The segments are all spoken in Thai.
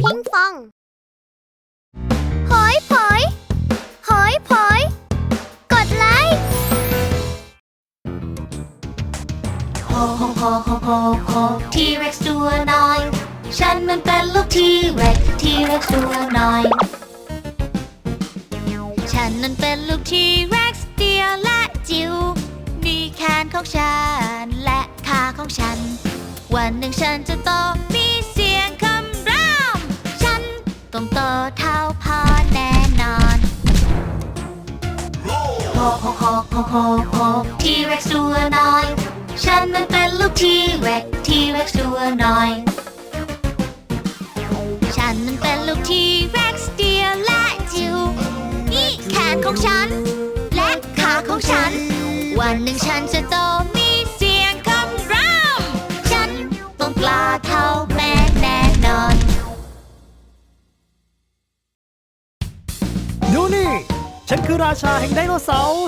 พิงฟอง หอยผอย หอยผอย กดไลค์โฮโฮโฮโฮโฮโฮทีเร็กซ์ตัวน้อย ฉันมันเป็นลูกทีเร็กซ์ทีเร็กซ์ตัวน้อย ฉันนั้นเป็นลูกทีเร็กซ์เดียวและจิ๋วมีแขนของฉันและขาของฉัน วันหนึ่งฉันจะ โฮโฮโฮโฮทีเร็กซ์ตัวน้อย ฉันมันเป็นลูกทีเร็กทีเร็กซ์ตัวน้อย ฉันมันเป็นลูกทีเร็กซ์เดียวและจิ๋วนี่แขนของฉัน และขาของฉัน วันหนึ่งฉันจะโต ฉันคือราชาแห่งไดโนเสาร์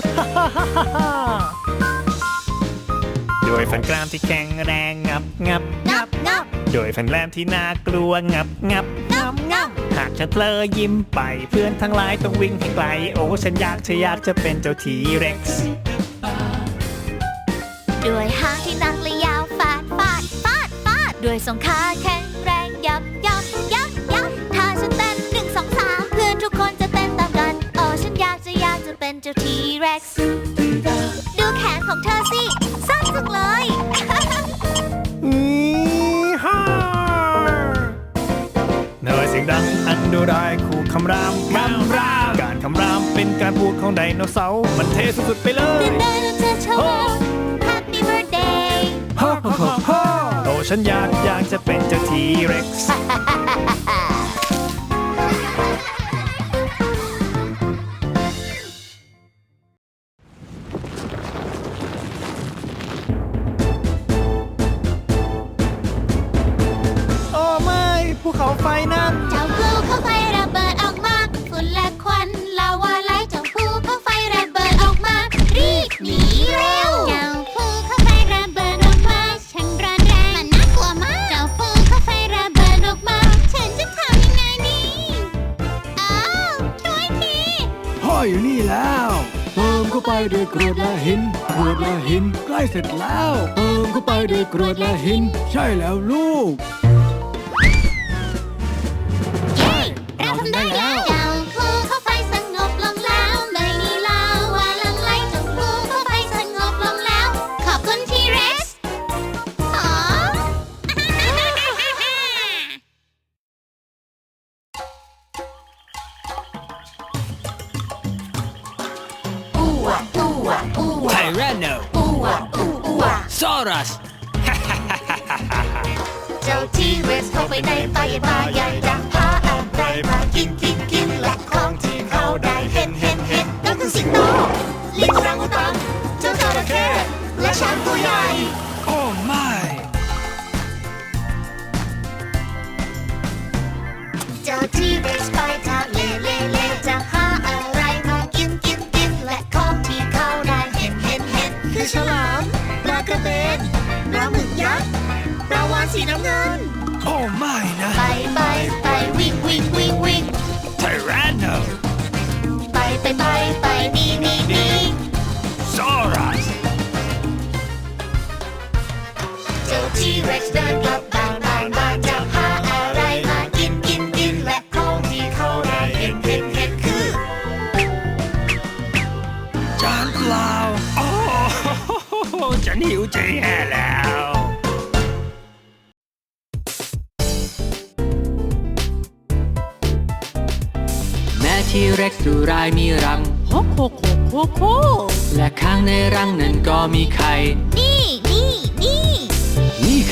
ด้วยฟันกรามที่แข็งแรงงับงับงับงับโดยฟันแหลมที่น่ากลัวงับงับ งับงับหากฉันเพลอยิ้มไปเพื่อนทั้งหลายต้องวิ่งให้ไกล โอ้ฉันอยากเธออยากจะเป็นเจ้าทีเร็กซ์ด้วยหางที่หนักและยาวฟาดฟาดฟาดฟาดด้วยสองขาแข็งแรงยับยับยับยับ ร็กซ์ดูแขนของเธอสิสั้นจังเลย อีฮ่าเนยเสียงดังอันดูได้คู่คำรามคำราม การคำรามเป็นการพูดของไดโนเสาร์มันเท่สุดๆไปเลยตื่นได้แล้วเธอชอบ Happy birthday ฮ่าฮ่าฮ่าฮ่าโอ้ฉันอยากอยากจะเป็นเจ้าทีเร็กซ์โาไฟนั้น เจ้าภูเขาไฟระเบิดออกมา ฝุ่นและควันลาวาไหลเจ้าภูเขาไฟระเบิดออกมา รีบหนีเร็ว เจ้าภูเขาไฟระเบิดออกมา ฉันร้อนแรงมันน่ากลัวมาก เจ้าภูเขาไฟระเบิดออกมา ฉันจะทำยังไงดีอ้าวช่วยที พ่ออยู่นี่แล้วเติมเข้าไปด้วยกรวดและหินกรวดและหินใกล้เสร็จแล้วเติมเข้าไปด้วยกรวดและหิน ใช่แล้วลูก Boras เจ้าทีเรสเข้าไปในป่าใหญ่ป่าใหญ่จะหาอะไรมากินกินกินและของที่เขาได้เห็นเห็นเห็นนั่นคือสิงโตลิงรังอุตังเจ้าจระเข้และช้างตัวใหญ่ ทีเร็กซ์เดินกลับบ้านบ้านบ้านจะหาอะไรมากินกินกินและของที่เขาได้เห็นเห็นเห็นคือ จานเปล่าโอ้โหฉันหิวใจแย่แล้ว แม่ที่เร็กซ์ดูรายมีรัง โคโคโคโคโคและข้างในรังนั้นก็มีไข่ นี่นี่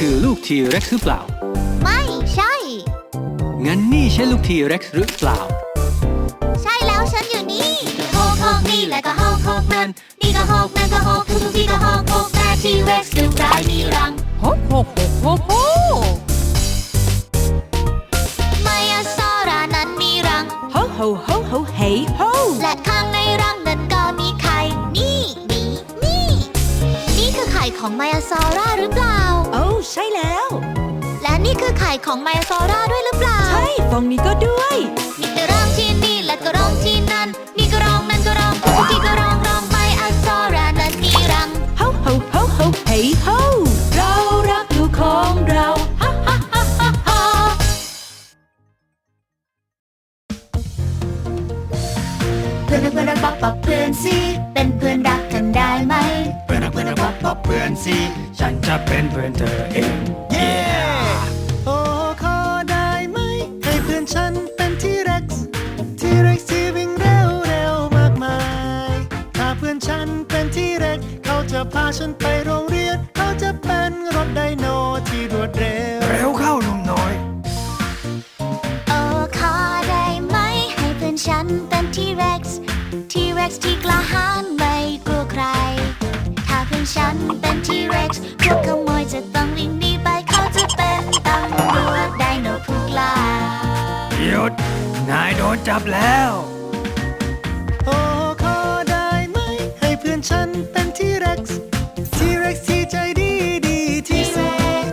คือลูกทีเร็กซ์หรือเปล่า ไม่ใช่ งั้นนี่ใช่ลูกทีเร็กซ์หรือเปล่า ใช่แล้วฉันอยู่นี่โฮกโฮกนี่และก็โฮกโฮกนั่นนี่ก็โฮกนั่นก็โฮกทุกทุกที่ก็โฮกโฮกแต่ทีเร็กซ์ดูได้มีรังโคโคโคโคโคไมอาซอรา นั้นมีรังโฮโฮโฮโฮเฮ้โฮและข้างในรังนั้นก็มีไข่นี่นี่นี่นี่คือไข่ของไมอาซอราหรือเปล่าโอ้ ใช่แล้ว และนี่คือไข่ของไมอาซอราด้วยหรือเปล่า ใช่ห้องนี้ก็ด้วยนี่ก็ร้องที่นี่และก็ร้องที่นั่นนี่ก็ร้องนั่นก็ร้องทุกที่ก็ร้องร้องไปอักษรานั้นมีรังโฮโฮโฮโฮเฮ้โฮเรารักลูกของเราฮ่าฮ่าฮ่าฮ่าฮ่าเพื่อนเพื่อนรักบอกบอกเพื่อนสิเป็นเพื่อนรักกันได้ไหม เพื่อนสิฉันจะเป็นเพื่อนเธอเอง yeah โอ้ขอได้ไหมให้เพื่อนฉันเป็นที่เร็กซ์ที่เร็กซ์ที่วิ่งเร็วเร็วมากมาย ถ้าเพื่อนฉันเป็นที่เร็กเขาจะพาฉันไปโร จับแล้ว โอ้ขอได้ไหม ให้เพื่อนฉันเป็นที่เร็กซ์ที่เร็กซ์ที่ใจดีดีที่สุด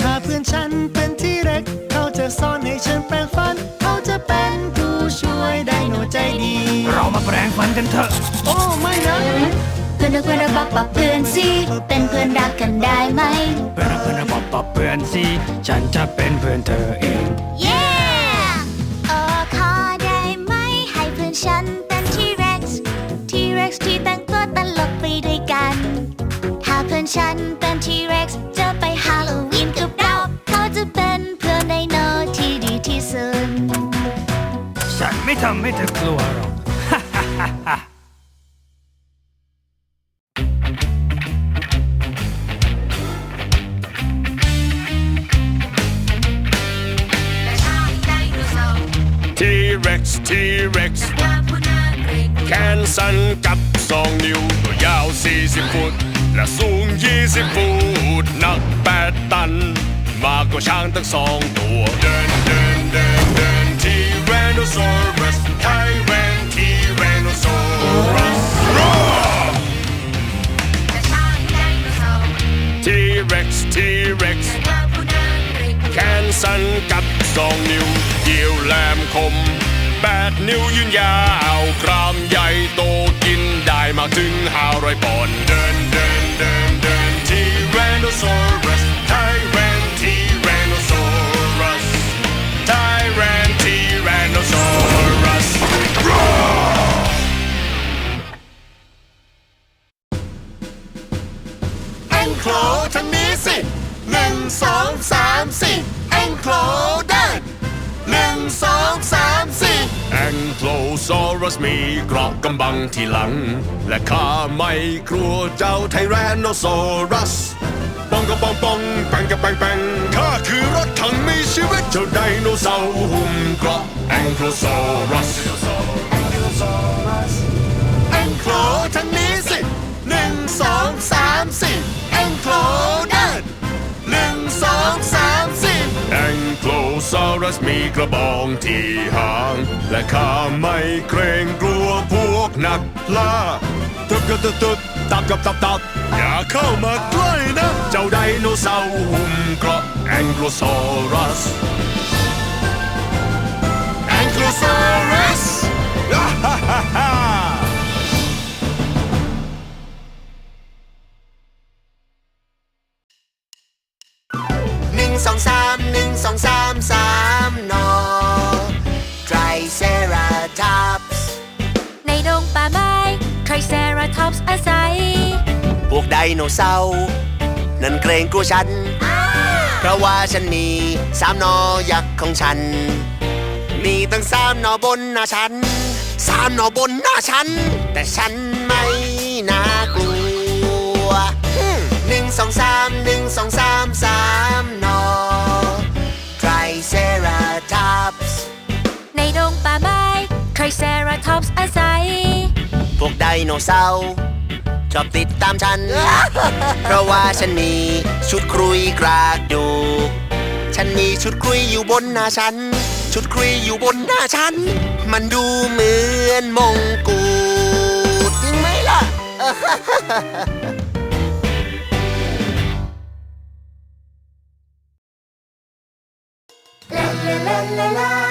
ถ้าเพื่อนฉันเป็นที่เร็กซ์เขาจะสอนให้ฉันแปลงฟัน เขาจะเป็นผู้ช่วยไดโนใจดี เรามาแปลงฟันกันเถอะ โอ้ไม่นะเพื่อนรักเพื่อนรักบอกบอกเพื่อนสิเป็นเพื่อนรักกันได้ไหม เพื่อนรักเพื่อนรักบอกบอกเพื่อนสิ ฉันจะเป็นเพื่อนเธอ ไม่ทำให้เธอกลัวหรอกทีเร็กซ์ทีเร็กซ์แขนสั้นกับสองนิ้ว ตัวยาว 40 ฟุต และสูง 20 ฟุตหนัก 8 ตัน มากกว่าช้างตั้งสองตัว เดินเดินเดินเดิน ทีแรนโนซอรัสไทแรนทีแรนโนซอรัสทีเร็กซ์ทีเร็กซ์แขนสั้นกับสองนิ้วเกี่ยวแหลมคมแปดนิ้วยืนยาวกรามใหญ่โตกินได้มากถึงห้าร้อยปอนด์เดินเดินเดินเดินที่แร สองสามสี่แองโคลเดินหนึ่งสองสามสี่แองโคลซอรัสมีเกราะกำบังที่หลัง และข้าไม่กลัวเจ้าไทแรนโนซอรัสปองกับปองปองแปงกับแปงแปงข้าคือรถถังมีชีวิตเจ้าไดโนเสาร์หุ้มเกราะแองโคลซอรัสแองโคลทางนี้สิหนึ่งสองสามสี่แองโคลเดิน หนึ่งสองสามสี่แองโคลซอรัสมีกระบองที่หาง และข้าไม่เกรงกลัวพวกนักล่าตึบกับตึบตึบตับกับตับตับอย่าเข้ามาใกล้นะ เจ้าไดโนเสาร์หุ้มเกราะแองโคลซอรัสแองโคลซอรัส สองสามหนึ่งสองสามสามนอไตรเซราทอปส์ในดงป่าไม้ไทรเซราทอปส์อาศัย พวกไดโนเสาร์นั่นเกรงกลัวฉัน เพราะว่าฉันมีสามนอยักษ์ของฉัน มีตั้งสามนอบนหน้าฉันสามนอบนหน้าฉัน แต่ฉันไม่น่ากลัวฮึ่มหนึ่งสองสามหนึ่งสองสามสามนอ ทอปส์อาศัย พวกไดโนเสาร์ชอบติดตามฉัน เพราะว่าฉันมีชุดครุยกรากดูกฉันมีชุดครุยอยู่บนหน้าฉัน ชุดครุยอยู่บนหน้าฉัน มันดูเหมือนมงกุฎจริงไหมล่ะลาลาล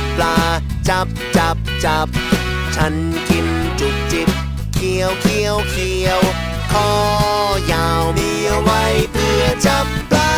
ับปลา จับจับจับ ฉันกินจุกจิบเคี้ยวเคี้ยวเคี้ยวคอยาวมีไว้เพื่อจับปลา